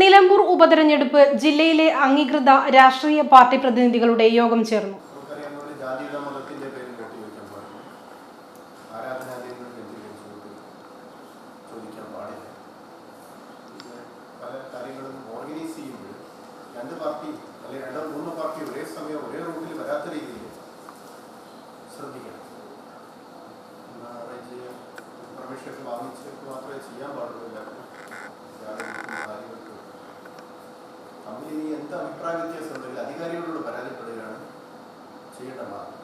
നിലമ്പൂർ ഉപതെരഞ്ഞെടുപ്പ് ജില്ലയിലെ അംഗീകൃത രാഷ്ട്രീയ പാർട്ടി പ്രതിനിധികളുടെ യോഗം ചേർന്നു. രണ്ട് പാർട്ടി രണ്ടോ മൂന്നോ പാർട്ടി ഒരേ ഒരേ പെർമിഷൻ വാങ്ങിച്ചിട്ട് മാത്രമേ ചെയ്യാൻ പാടുള്ളൂ ഇനി എന്ത് അഭിപ്രായ വ്യത്യാസം അധികാരികളോട് പരാതിപ്പെടുകയാണ് ചെയ്യേണ്ട മാർഗം.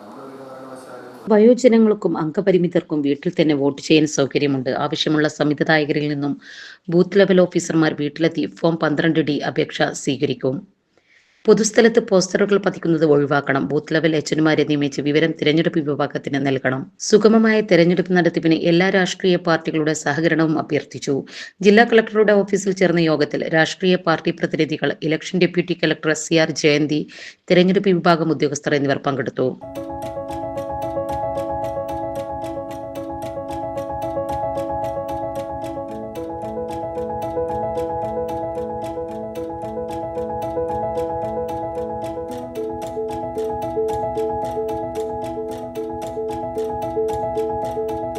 വയോജനങ്ങൾക്കും അംഗപരിമിതർക്കും വീട്ടിൽ തന്നെ വോട്ട് ചെയ്യാൻ സൗകര്യമുണ്ട്. ആവശ്യമുള്ള സംവിധായകരിൽ നിന്നും ബൂത്ത് ലെവൽ ഓഫീസർമാർ വീട്ടിലെത്തി ഫോം പന്ത്രണ്ട് ഡി അപേക്ഷ സ്വീകരിക്കും. പൊതുസ്ഥലത്ത് പോസ്റ്ററുകൾ പതിക്കുന്നത് ഒഴിവാക്കണം. ബൂത്ത് ലെവൽ എച്ചന്മാരെ നിയമിച്ച് വിവരം തിരഞ്ഞെടുപ്പ് വിഭാഗത്തിന് നൽകണം. സുഗമമായ തെരഞ്ഞെടുപ്പ് നടത്തിപ്പിന് എല്ലാ രാഷ്ട്രീയ പാർട്ടികളുടെ സഹകരണവും അഭ്യർത്ഥിച്ചു. ജില്ലാ കളക്ടറുടെ ഓഫീസിൽ ചേർന്ന യോഗത്തിൽ രാഷ്ട്രീയ പാർട്ടി പ്രതിനിധികൾ election deputy collector C R Jayanthi തെരഞ്ഞെടുപ്പ് വിഭാഗം ഉദ്യോഗസ്ഥർ എന്നിവർ പങ്കെടുത്തു.